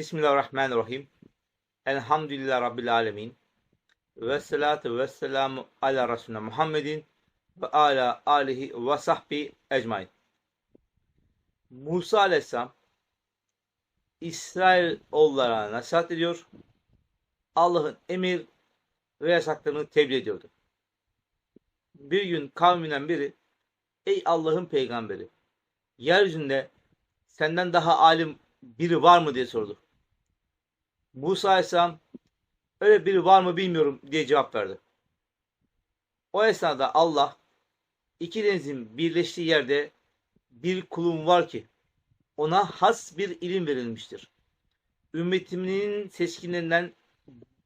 Bismillahirrahmanirrahim. Elhamdülillah Rabbil alemin. Ve salatu ve selamu ala Resulüne Muhammedin ve ala alihi ve sahbi ecmain. Musa aleyhisselam İsrail oğullarına nasihat ediyor. Allah'ın emir ve yasaklarını tebliğ ediyordu. Bir gün kavminden biri Ey Allah'ın peygamberi yeryüzünde senden daha alim biri var mı diye sordu. Musa Aleyhisselam öyle biri var mı bilmiyorum diye cevap verdi. O esnada Allah iki denizin birleştiği yerde bir kulum var ki ona has bir ilim verilmiştir. Ümmetimin seçkinlerinden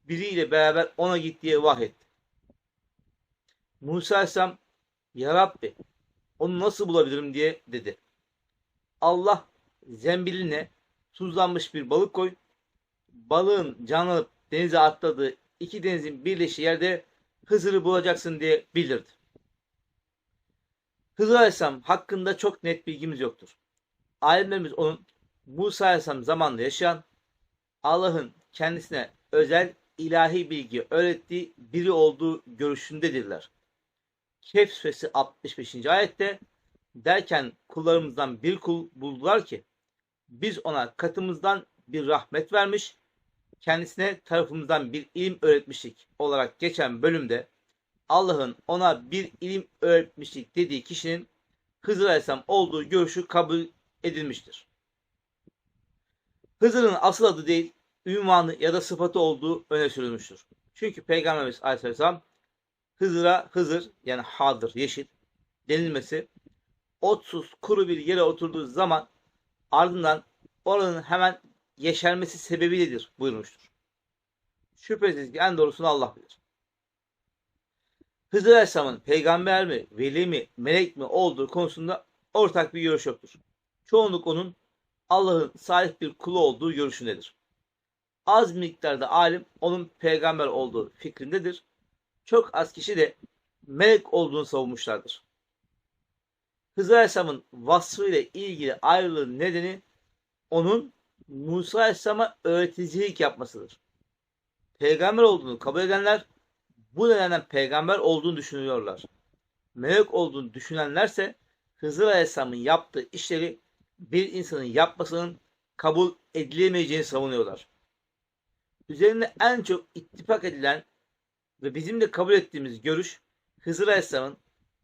biriyle beraber ona git diye vahyetti. Musa Aleyhisselam Ya Rabbi onu nasıl bulabilirim diye dedi. Allah zembiline tuzlanmış bir balık koy. Balığın canlanıp denize atladığı iki denizin birleştiği yerde Hızır'ı bulacaksın diye bildirdi. Hızır Aleyhisselam hakkında çok net bilgimiz yoktur. Alimlerimiz onun Musa Aleyhisselam zamanında yaşayan Allah'ın kendisine özel ilahi bilgi öğrettiği biri olduğu görüşündedirler. Kehf suresi 65. ayette derken kullarımızdan bir kul buldular ki biz ona katımızdan bir rahmet vermiş, kendisine tarafımızdan bir ilim öğretmişlik olarak geçen bölümde Allah'ın ona bir ilim öğretmişlik dediği kişinin Hızır Aleyhisselam olduğu görüşü kabul edilmiştir. Hızır'ın asıl adı değil, ünvanı ya da sıfatı olduğu öne sürülmüştür. Çünkü Peygamberimiz Aleyhisselam Hızır'a Hızır yani Hadır, yeşil denilmesi otsuz kuru bir yere oturduğu zaman ardından oranın hemen yeşermesi sebebiyledir buyurmuştur. Şüphesiz ki en doğrusunu Allah bilir. Hızır Aleyhisselam'ın peygamber mi, veli mi, melek mi olduğu konusunda ortak bir görüş yoktur. Çoğunluk onun Allah'ın salih bir kulu olduğu görüşündedir. Az miktarda alim onun peygamber olduğu fikrindedir. Çok az kişi de melek olduğunu savunmuşlardır. Hızır Aleyhisselam'ın vasfı ile ilgili ayrılığın nedeni onun Musa Aleyhisselam'a öğreticilik yapmasıdır. Peygamber olduğunu kabul edenler bu nedenden peygamber olduğunu düşünüyorlar. Melek olduğunu düşünenlerse Hızır Aleyhisselam'ın yaptığı işleri bir insanın yapmasının kabul edilemeyeceğini savunuyorlar. Üzerinde en çok ittifak edilen ve bizim de kabul ettiğimiz görüş Hızır Aleyhisselam'ın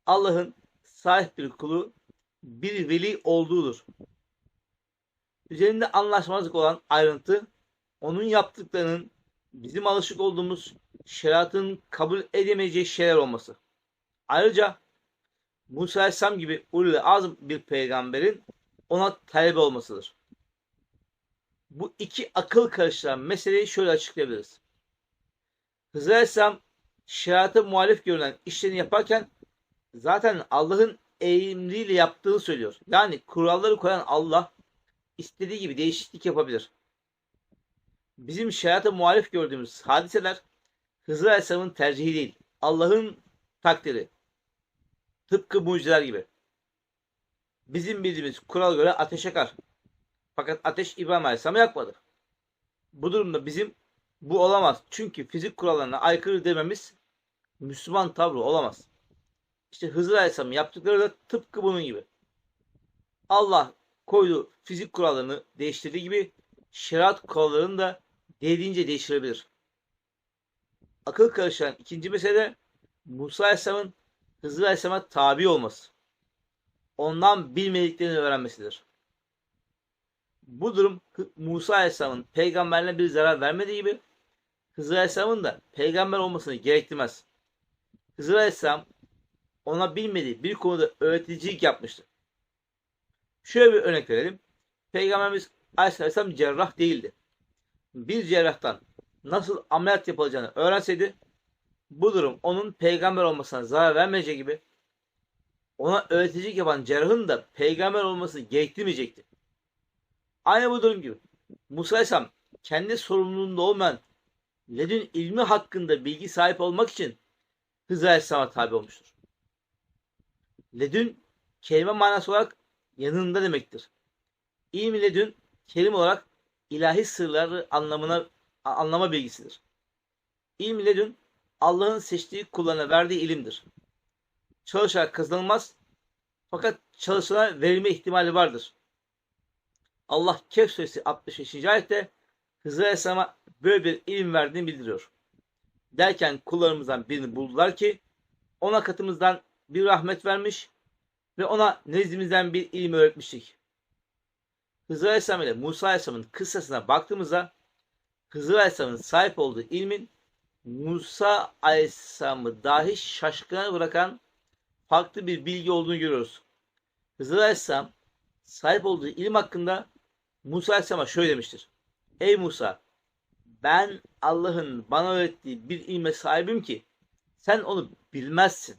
Allah'ın sahip bir kulu bir veli olduğudur. Üzerinde anlaşmazlık olan ayrıntı onun yaptıklarının bizim alışık olduğumuz şeriatın kabul edemeyeceği şeyler olması. Ayrıca Musa Aleyhisselam gibi ulul azm bir peygamberin ona talebe olmasıdır. Bu iki akıl karıştıran meseleyi şöyle açıklayabiliriz. Hızır Aleyhisselam şeriata muhalif görülen işlerini yaparken zaten Allah'ın emriyle yaptığını söylüyor. Yani kuralları koyan Allah istediği gibi değişiklik yapabilir. Bizim şeriata muhalif gördüğümüz hadiseler Hızır Aleyhisselam'ın tercihi değil. Allah'ın takdiri. Tıpkı mucizeler gibi. Bizim bildiğimiz kural göre ateş yakar. Fakat ateş İbrahim Aleyhisselam'ı yakmadı. Bu durumda bizim bu olamaz. Çünkü fizik kurallarına aykırı dememiz Müslüman tavrı olamaz. İşte Hızır Aleyhisselam yaptıkları da tıpkı bunun gibi. Allah koyduğu fizik kurallarını değiştirdiği gibi şeriat kurallarını da dilediğince değiştirebilir. Akıl karışan ikinci mesele Musa Aleyhisselam'ın Hızır Aleyhisselam'a tabi olması. Ondan bilmediklerini öğrenmesidir. Bu durum Musa Aleyhisselam'ın peygamberine bir zarar vermediği gibi Hızır Aleyhisselam'ın da peygamber olmasını gerektirmez. Hızır Aleyhisselam ona bilmediği bir konuda öğreticilik yapmıştı. Şöyle bir örnek verelim. Peygamberimiz Aleyhisselam cerrah değildi. Bir cerrahtan nasıl ameliyat yapılacağını öğrenseydi bu durum onun peygamber olmasına zarar vermeyeceği gibi ona öğreticilik yapan cerrahın da peygamber olması gerektirmeyecekti. Aynı bu durum gibi. Musa Aleyhisselam kendi sorumluluğunda olmayan ledün ilmi hakkında bilgi sahip olmak için Hızır Aleyhisselam'a tabi olmuştur. Ledün kelime manası olarak yanında demektir. İlmi ledün kelime olarak ilahi sırları anlamına anlama bilgisidir. İlm ledün Allah'ın seçtiği kullarına verdiği ilimdir. Çalışarak kazanılmaz fakat çalışana verilme ihtimali vardır. Allah Kehf suresi 65. ayette Hızır Aleyhisselam'a böyle bir ilim verdiğini bildiriyor. Derken kullarımızdan birini buldular ki ona katımızdan bir rahmet vermiş ve ona nezdimizden bir ilim öğretmiştik. Hızır Aleyhisselam ile Musa Aleyhisselam'ın kıssasına baktığımızda Hızır Aleyhisselam'ın sahip olduğu ilmin Musa Aleyhisselam'ı dahi şaşkına bırakan farklı bir bilgi olduğunu görüyoruz. Hızır Aleyhisselam sahip olduğu ilim hakkında Musa Aleyhisselam'a şöyle demiştir. Ey Musa ben Allah'ın bana öğrettiği bir ilme sahibim ki sen onu bilmezsin.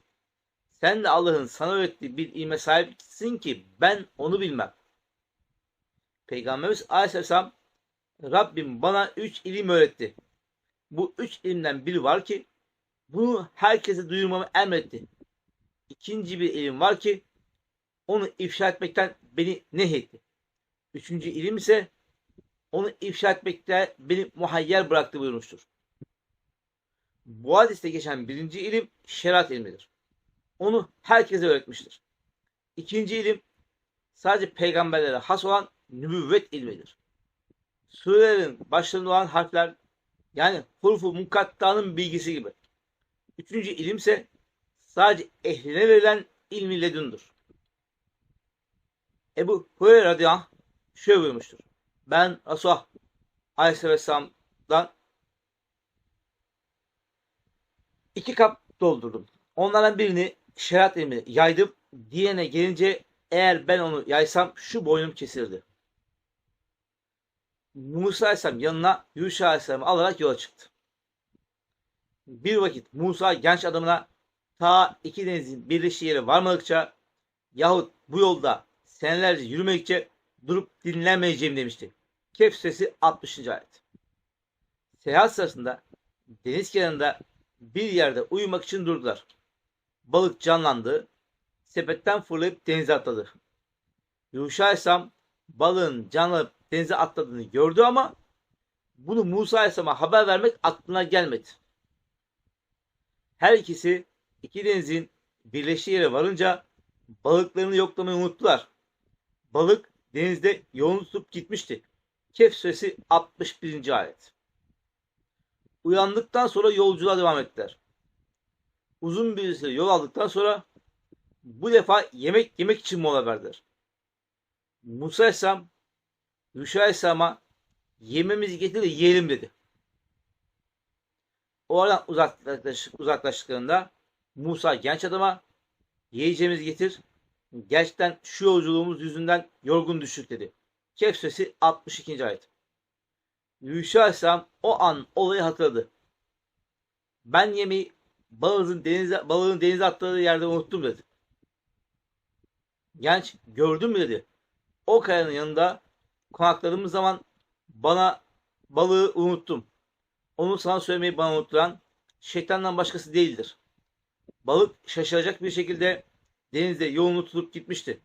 Sen de Allah'ın sana öğrettiği bir ilme sahipsin ki ben onu bilmem. Peygamberimiz Aleyhisselam Rabbim bana üç ilim öğretti. Bu üç ilimden biri var ki bunu herkese duyurmamı emretti. İkinci bir ilim var ki onu ifşa etmekten beni nehyetti. Üçüncü ilim ise onu ifşa etmekte beni muhayyer bıraktı buyurmuştur. Bu hadiste geçen birinci ilim şeriat ilmidir. Onu herkese öğretmiştir. İkinci ilim sadece peygamberlere has olan nübüvvet ilmidir. Surelerin başlarında olan harfler yani hurufu mukattanın bilgisi gibi. Üçüncü ilim ise sadece ehline verilen ilmi ledundur. Ebu Hureyre radıyallahu şöyle buyurmuştur. Ben Resulullah Aleyhisselam'dan iki kap doldurdum. Onlardan birini şeriat ilmi yaydım. Diğerine gelince eğer ben onu yaysam şu boynum kesildi. Musa Aleyhisselam yanına Yuşa Aleyhisselam'ı alarak yola çıktı. Bir vakit Musa genç adamına ta iki denizin birleştiği yere varmadıkça yahut bu yolda senelerce yürümedikçe durup dinlenmeyeceğim demişti. Kehf suresi 60. ayet. Seyahat sırasında deniz kenarında bir yerde uyumak için durdular. Balık canlandı. Sepetten fırlayıp denize atladı. Yuşa Aleyhisselam balığın canlanıp denize atladığını gördü ama bunu Musa Aleyhisselam'a haber vermek aklına gelmedi. Her ikisi iki denizin birleştiği yere varınca balıklarını yoklamayı unuttular. Balık denizde yolunu tutup gitmişti. Kehf suresi 61. ayet. Uyandıktan sonra yolculuğa devam ettiler. Uzun bir süre yol aldıktan sonra bu defa yemek yemek için mola verdiler. Musa Aleyhisselam Yuşa Aleyhisselam'a yememizi getir de yiyelim dedi. Oradan uzaklaş, uzaklaştıklarında Musa genç adama yiyeceğimizi getir. Gerçekten şu yolculuğumuz yüzünden yorgun düştük dedi. Kehf suresi 62. ayet. Yuşa Aleyhisselam o an olayı hatırladı. Ben yemeği balığın denize, balığın denize atladığı yerde unuttum dedi. Genç gördün mü dedi. O kayanın yanında konakladığımız zaman bana balığı unuttum. Onu sana söylemeyi bana unutturan şeytandan başkası değildir. Balık şaşıracak bir şekilde denizde yolunu tutup gitmişti.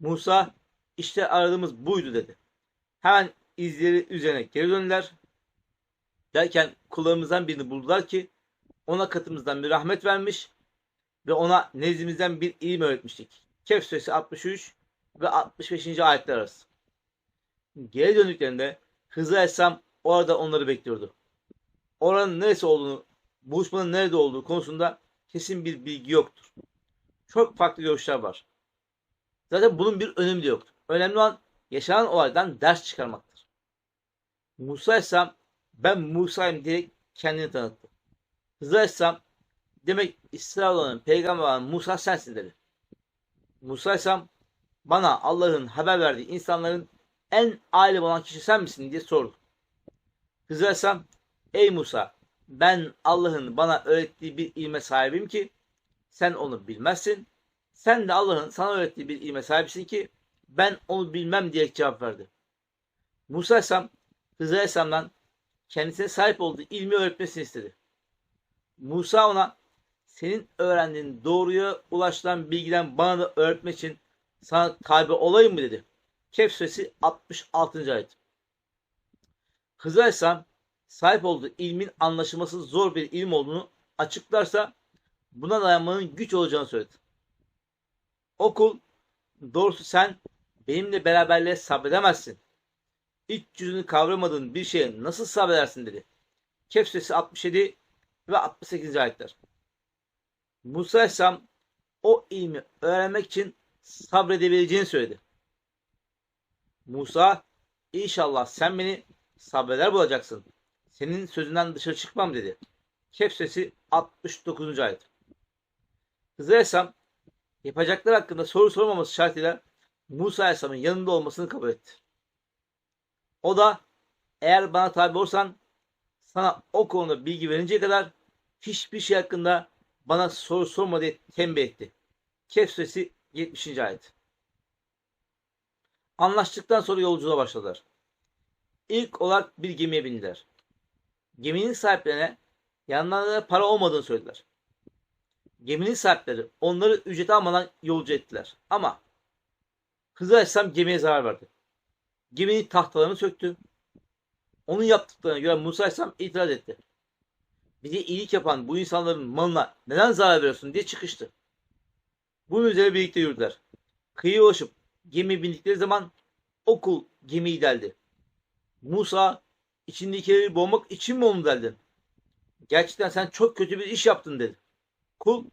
Musa işte aradığımız buydu dedi. Hemen izleri üzerine geri döndüler. Derken kullarımızdan birini buldular ki ona katımızdan bir rahmet vermiş ve ona nezdimizden bir ilim öğretmiştik. Kehf suresi 63 ve 65. ayetler arası. Geri döndüklerinde Hızır Aleyhisselam orada onları bekliyordu. Oranın neresi olduğunu, buluşmanın nerede olduğu konusunda kesin bir bilgi yoktur. Çok farklı görüşler var. Zaten bunun bir önemi de yoktur. Önemli olan yaşanan olaydan ders çıkarmaktır. Musa Aleyhisselam ben Musa'yım diye kendini tanıttı. Hızır demek İsrailoğlu'nun peygamber olan Musa sensin dedi. Musa Aleyhisselam bana Allah'ın haber verdiği insanların en alim olan kişi sen misin diye sordu. Hızır ey Musa ben Allah'ın bana öğrettiği bir ilme sahibim ki sen onu bilmezsin. Sen de Allah'ın sana öğrettiği bir ilme sahipsin ki ben onu bilmem diye cevap verdi. Musa Aleyhisselam Hızır kendisine sahip olduğu ilmi öğretmesini istedi. Musa ona senin öğrendiğin doğruya ulaşılan bilgiden bana da öğretmek için sana tabi olayım mı dedi. Kehf suresi 66. ayet. Hızır Aleyhisselam sahip olduğu ilmin anlaşılması zor bir ilim olduğunu açıklarsa buna dayanmanın güç olacağını söyledi. Okul doğrusu sen benimle beraberliğe sabredemezsin. İç yüzünü kavramadığın bir şeye nasıl sabredersin dedi. Kehf suresi 67 ve 68. ayetler. Musa Aleyhisselam o ilmi öğrenmek için sabredebileceğini söyledi. Musa inşallah sen beni sabreder bulacaksın. Senin sözünden dışarı çıkmam dedi. Kehf suresi 69. ayet. Hızır Aleyhisselam yapacaklar hakkında soru sormaması şartıyla Musa Aleyhisselam'ın yanında olmasını kabul etti. O da eğer bana tabi olsan sana o konuda bilgi verinceye kadar hiçbir şey hakkında bana soru sorma diye tembih etti. Kehf suresi 70. ayet. Anlaştıktan sonra yolculuğa başladılar. İlk olarak bir gemiye bindiler. Geminin sahiplerine yanlarında para olmadığını söylediler. Geminin sahipleri onları ücret almadan yolcu ettiler. Ama Hızır Aleyhisselam gemiye zarar verdi. Geminin tahtalarını söktü. Onun yaptıklarına göre Musa Aleyhisselam itiraz etti. Bize iyilik yapan bu insanların malına neden zarar veriyorsun diye çıkıştı. Bunun üzerine birlikte yürüdüler. Kıyıya ulaşıp gemi bindikleri zaman okul gemiyi deldi. Musa içindekileri boğmak için mi onu deldin? Gerçekten sen çok kötü bir iş yaptın dedi. Kul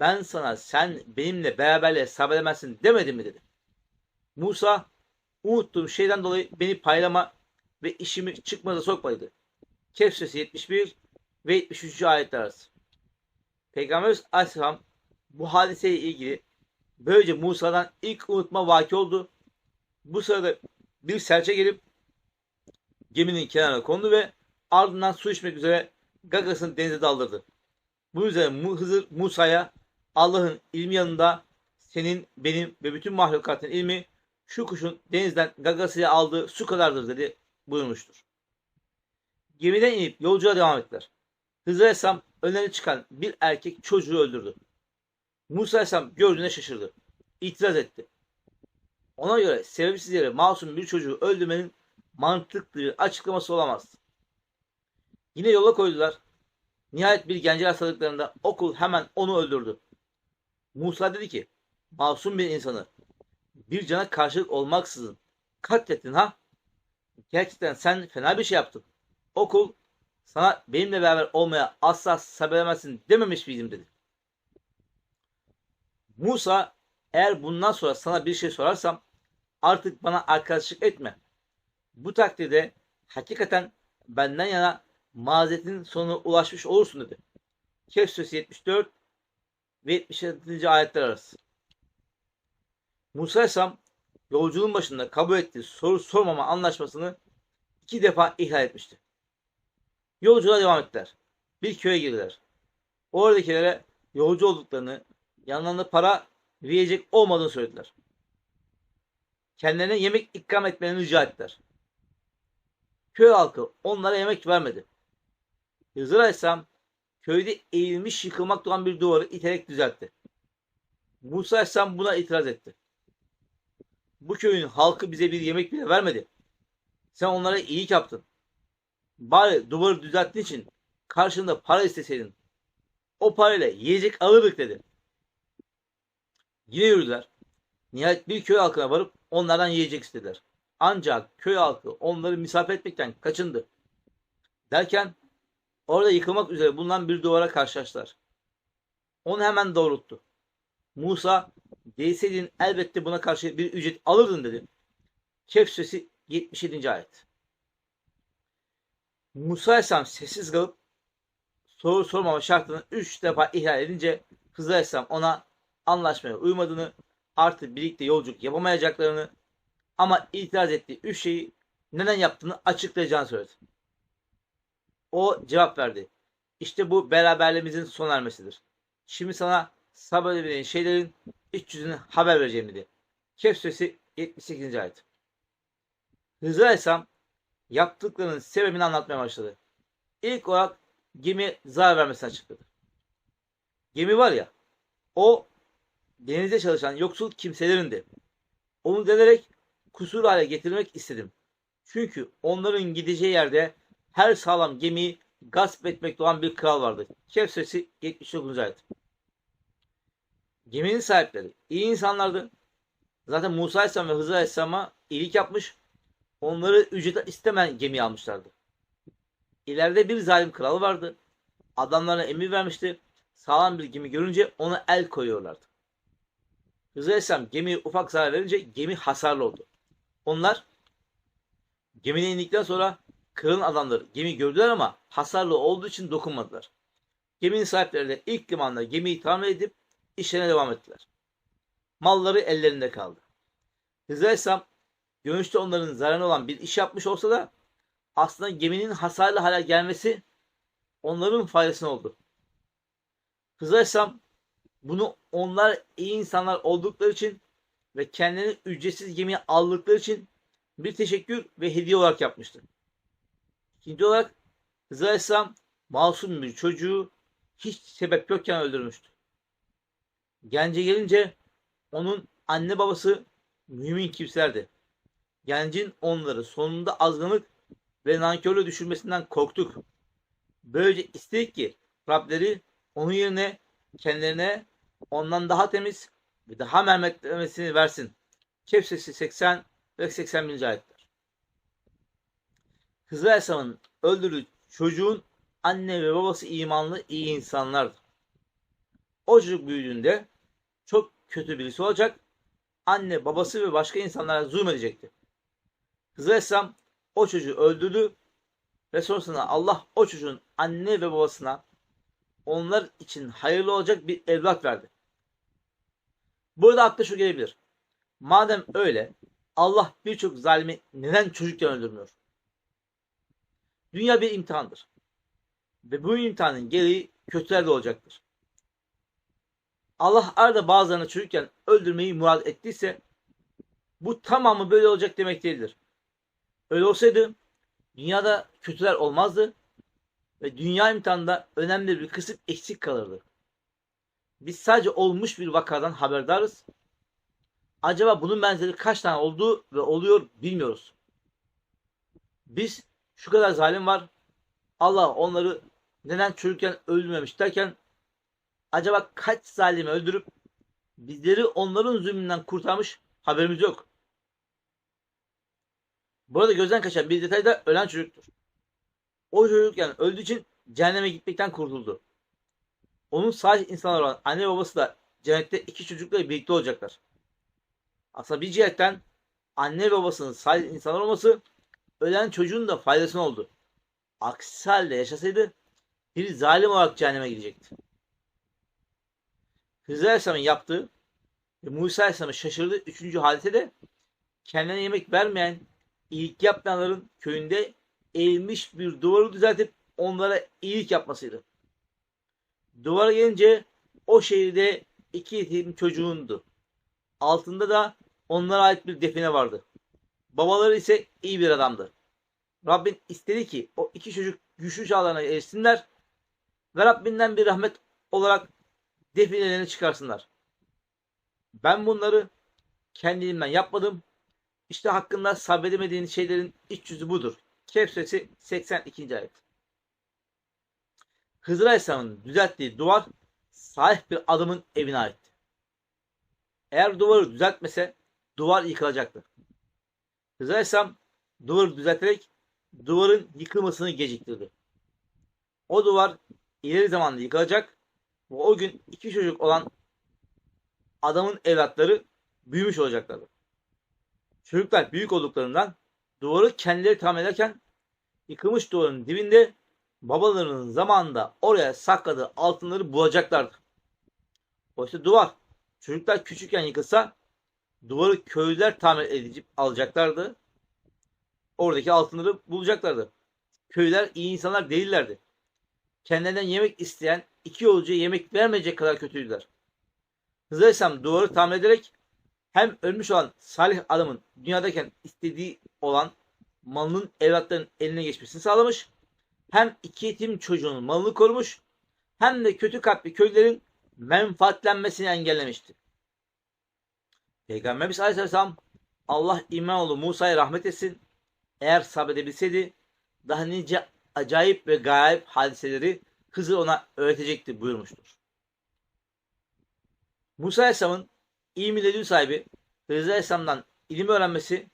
ben sana sen benimle beraberliğe sabredemezsin demedim mi dedi. Musa unuttuğum şeyden dolayı beni paylama ve işimi çıkmaza sokma dedi. Kehf suresi 71 ve 73. ayetler arası. Peygamberimiz Aleyhisselam bu hadiseyle ilgili böylece Musa'dan ilk unutma vaki oldu. Bu sırada bir serçe gelip geminin kenarına kondu ve ardından su içmek üzere gagasını denize daldırdı. Bu üzerine Hızır Musa'ya Allah'ın ilmi yanında senin, benim ve bütün mahlukatın ilmi şu kuşun denizden gagasıyla aldığı su kadardır dedi buyurmuştur. Gemiden inip yolculuğa devam ettiler. Hızır Aleyhisselam önlerine çıkan bir erkek çocuğu öldürdü. Musa Aleyhisselam gördüğüne şaşırdı. İtiraz etti. Ona göre sebepsiz yere masum bir çocuğu öldürmenin mantıklı bir açıklaması olamaz. Yine yola koydular. Nihayet bir gence rastladıklarında okul hemen onu öldürdü. Musa dedi ki, masum bir insanı bir cana karşılık olmaksızın katlettin ha? Gerçekten sen fena bir şey yaptın. Okul sana benimle beraber olmaya asla sabredemezsin dememiş miydim dedi. Musa eğer bundan sonra sana bir şey sorarsam artık bana arkadaşlık etme. Bu takdirde hakikaten benden yana mazeretin sonuna ulaşmış olursun dedi. Kehf suresi 74 ve 77. ayetler arası. Musa Aleyhisselam yolculuğun başında kabul ettiği soru sormama anlaşmasını iki defa ihlal etmişti. Yolculuğa devam ettiler. Bir köye girdiler. Oradakilere yolcu olduklarını, yanlarında para yiyecek olmadığını söylediler. Kendilerine yemek ikram etmelerini rica ettiler. Köy halkı onlara yemek vermedi. Hızır Aleyhisselam köyde eğilmiş yıkılmakta olan bir duvarı iterek düzeltti. Musa Aleyhisselam buna itiraz etti. Bu köyün halkı bize bir yemek bile vermedi. Sen onlara iyilik yaptın. Bari duvarı düzelttiğin için karşında para isteseydin. O parayla yiyecek alırdık dedi. Yine yürüdüler. Nihayet bir köy halkına varıp onlardan yiyecek istediler. Ancak köy halkı onları misafir etmekten kaçındı. Derken orada yıkılmak üzere bulunan bir duvara karşılaştılar. Onu hemen doğrulttu. Musa değseydin elbette buna karşı bir ücret alırdın dedi. Kehf suresi 77. ayet. Musa Aleyhisselam sessiz kalıp soru sormama şartını üç defa ihlal edince Hızır Aleyhisselam ona anlaşmaya uymadığını artık birlikte yolculuk yapamayacaklarını ama itiraz ettiği üç şeyi neden yaptığını açıklayacağını söyledi. O cevap verdi. İşte bu beraberliğimizin son ermesidir. Şimdi sana sabredebileceğin şeylerin iç yüzünü haber vereceğim dedi. Kehf suresi 78. ayet. Hızır Aleyhisselam yaptıklarının sebebini anlatmaya başladı. İlk olarak gemi zarar vermesini açıkladı. Gemi var ya, o denizde çalışan yoksul kimselerindi. Onu denerek kusur hale getirmek istedim. Çünkü onların gideceği yerde her sağlam gemiyi gasp etmekte olan bir kral vardı. Kehf suresi 79. ayet. Geminin sahipleri iyi insanlardı. Zaten Musa Aleyhisselam ve Hızır Aleyhisselam'a iyilik yapmış. Onları ücret istemeyen gemiye almışlardı. İleride bir zalim kral vardı. Adamlarına emir vermişti. Sağlam bir gemi görünce ona el koyuyorlardı. Hızır Aleyhisselam gemiye ufak zarar verince gemi hasarlı oldu. Onlar gemine indikten sonra kralın adamları gemi gördüler ama hasarlı olduğu için dokunmadılar. Geminin sahipleri de ilk limanda gemiyi tamir edip işlerine devam ettiler. Malları ellerinde kaldı. Hızır Aleyhisselam görünüşte onların zararına olan bir iş yapmış olsa da aslında geminin hasarlı hale gelmesi onların faydasına oldu. Hızır bunu onlar iyi insanlar oldukları için ve kendilerini ücretsiz gemiye aldıkları için bir teşekkür ve hediye olarak yapmıştı. İkinci olarak Hızır Aleyhisselam masum bir çocuğu hiç sebep yokken öldürmüştü. Gence gelince onun anne babası mümin kimselerdi. Gencin onları sonunda azgınlık ve nankörlüğe düşürmesinden korktuk. Böylece istedik ki Rableri onun yerine kendilerine ondan daha temiz ve daha merhametlemesini versin. Kehf suresi 80 ve 81. ayetler. Hızır Aleyhisselam'ın öldürdüğü çocuğun anne ve babası imanlı iyi insanlardı. O çocuk büyüdüğünde çok kötü birisi olacak. Anne, babası ve başka insanlara zulmedecekti. Aleyhisselam o çocuğu öldürdü ve sonrasında Allah o çocuğun anne ve babasına onlar için hayırlı olacak bir evlat verdi. Burada akla şu gelebilir. Madem öyle Allah birçok zalimi neden çocukken öldürmüyor? Dünya bir imtihandır. Ve bu imtihanın gereği kötüler de olacaktır. Allah arada bazılarını çocukken öldürmeyi murad ettiyse bu tamamı böyle olacak demek değildir. Öyle olsaydı dünyada kötüler olmazdı ve dünya imtihanında önemli bir kısım eksik kalırdı. Biz sadece olmuş bir vakadan haberdarız. Acaba bunun benzeri kaç tane oldu ve oluyor bilmiyoruz. Biz şu kadar zalim var. Allah onları neden çocukken öldürmemiş derken acaba kaç zalimi öldürüp bizleri onların zulmünden kurtarmış haberimiz yok. Burada gözden kaçan bir detay da ölen çocuktur. O çocuk yani öldüğü için cehenneme gitmekten kurtuldu. Onun sadece insanlar olan anne ve babası da cennette iki çocukla birlikte olacaklar. Aslında bir cihetten anne ve babasının sadece insanlar olması ölen çocuğun da faydasına oldu. Aksi halde yaşasaydı bir zalim olarak cehenneme gidecekti. Hızır Aleyhisselam'ın yaptığı ve Musa Aleyhisselam'ın şaşırdığı üçüncü hadise de kendine yemek vermeyen, iyilik yapmayanların köyünde eğilmiş bir duvarı düzeltip onlara iyilik yapmasıydı. Duvara gelince o şehirde iki yetim çocuğundu. Altında da onlara ait bir define vardı. Babaları ise iyi bir adamdı. Rabbin istedi ki o iki çocuk güçlü çağlarına erişsinler ve Rabbinden bir rahmet olarak definelerini çıkarsınlar. Ben bunları kendimden yapmadım. İşte hakkında sabredemediğin şeylerin iç yüzü budur. Kehf suresi 82. ayet. Hızır Aleyhisselam'ın düzelttiği duvar sahih bir adamın evine aitti. Eğer duvarı düzeltmese duvar yıkılacaktı. Hızır Aleyhisselam duvarı düzelterek duvarın yıkılmasını geciktirdi. O duvar ileri zamanda yıkılacak ve o gün iki çocuk olan adamın evlatları büyümüş olacaklardı. Çocuklar büyük olduklarından duvarı kendileri tamir ederken yıkılmış duvarın dibinde babalarının zamanında oraya sakladığı altınları bulacaklardı. Oysa duvar çocuklar küçükken yıkılsa duvarı köylüler tamir edip alacaklardı. Oradaki altınları bulacaklardı. Köylüler iyi insanlar değillerdi. Kendilerinden yemek isteyen iki yolcuya yemek vermeyecek kadar kötüydüler. Hızır Aleyhisselam duvarı tamir ederek hem ölmüş olan salih adamın dünyadayken istediği olan malının evlatların eline geçmesini sağlamış. Hem iki yetim çocuğun malını korumuş hem de kötü kalpli köylerin menfaatlenmesini engellemişti. Peygamberimiz Aleyhisselam Allah imanoğlu Musa'ya rahmet etsin. eğer sabredebilseydi daha nice acayip ve gayip hadiseleri Hızır ona öğretecekti buyurmuştur. Musa Aleyhisselam'ın ilmi ledün sahibi Hızır Aleyhisselam'dan ilim öğrenmesi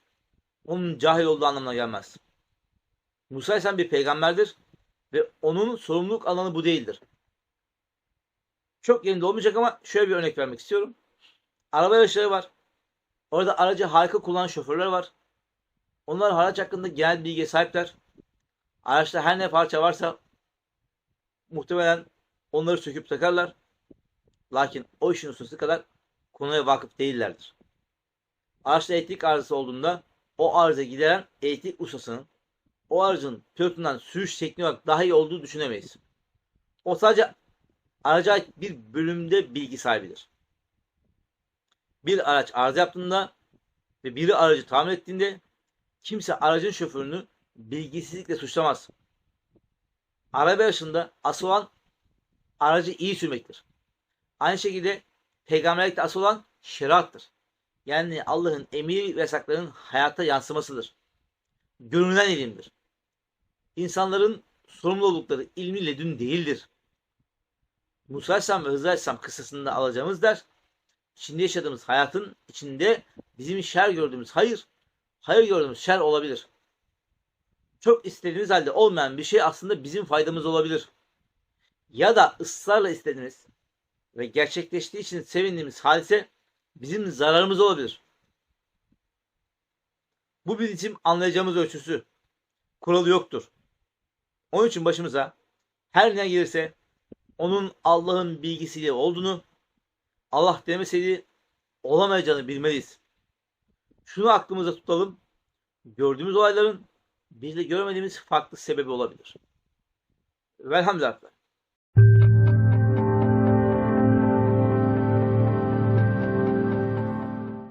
onun cahil olduğu anlamına gelmez. Musa Aleyhisselam bir peygamberdir ve onun sorumluluk alanı bu değildir. Çok yerinde olmayacak ama şöyle bir örnek vermek istiyorum. Araba yarışları var. Orada aracı harika kullanan şoförler var. Onlar haraç hakkında genel bilgiye sahipler. Araçta her ne parça varsa muhtemelen onları söküp takarlar. Lakin o işin ustası kadar konuya vakıf değillerdir. Araçta elektrik arızası olduğunda o arıza gideren elektrik ustasının o aracın pilotundan sürüş tekniği olarak daha iyi olduğu düşünemeyiz. O sadece araca bir bölümde bilgi sahibidir. Bir araç arıza yaptığında ve biri aracı tamir ettiğinde kimse aracın şoförünü bilgisizlikle suçlamaz. Araba yarışında asıl olan aracı iyi sürmektir. Aynı şekilde peygamberlikte asıl olan şeriattır. Yani Allah'ın emir ve yasaklarının hayata yansımasıdır. Görünen ilimdir. İnsanların sorumlu oldukları ilmi ledün değildir. Musa Aleyhisselam ve Hızır Aleyhisselam kıssasında alacağımız ders, içinde yaşadığımız hayatın içinde bizim şer gördüğümüz hayır, hayır gördüğümüz şer olabilir. Çok istediğimiz halde olmayan bir şey aslında bizim faydamız olabilir. Ya da ısrarla istediğimiz ve gerçekleştiği için sevindiğimiz hadise bizim zararımız olabilir. Bu bizim anlayacağımız ölçüsü. Kuralı yoktur. Onun için başımıza her ne gelirse onun Allah'ın bilgisiyle olduğunu, Allah demeseydi olamayacağını bilmeliyiz. Şunu aklımızda tutalım. Gördüğümüz olayların bizde görmediğimiz farklı sebebi olabilir. Velhamdülillah.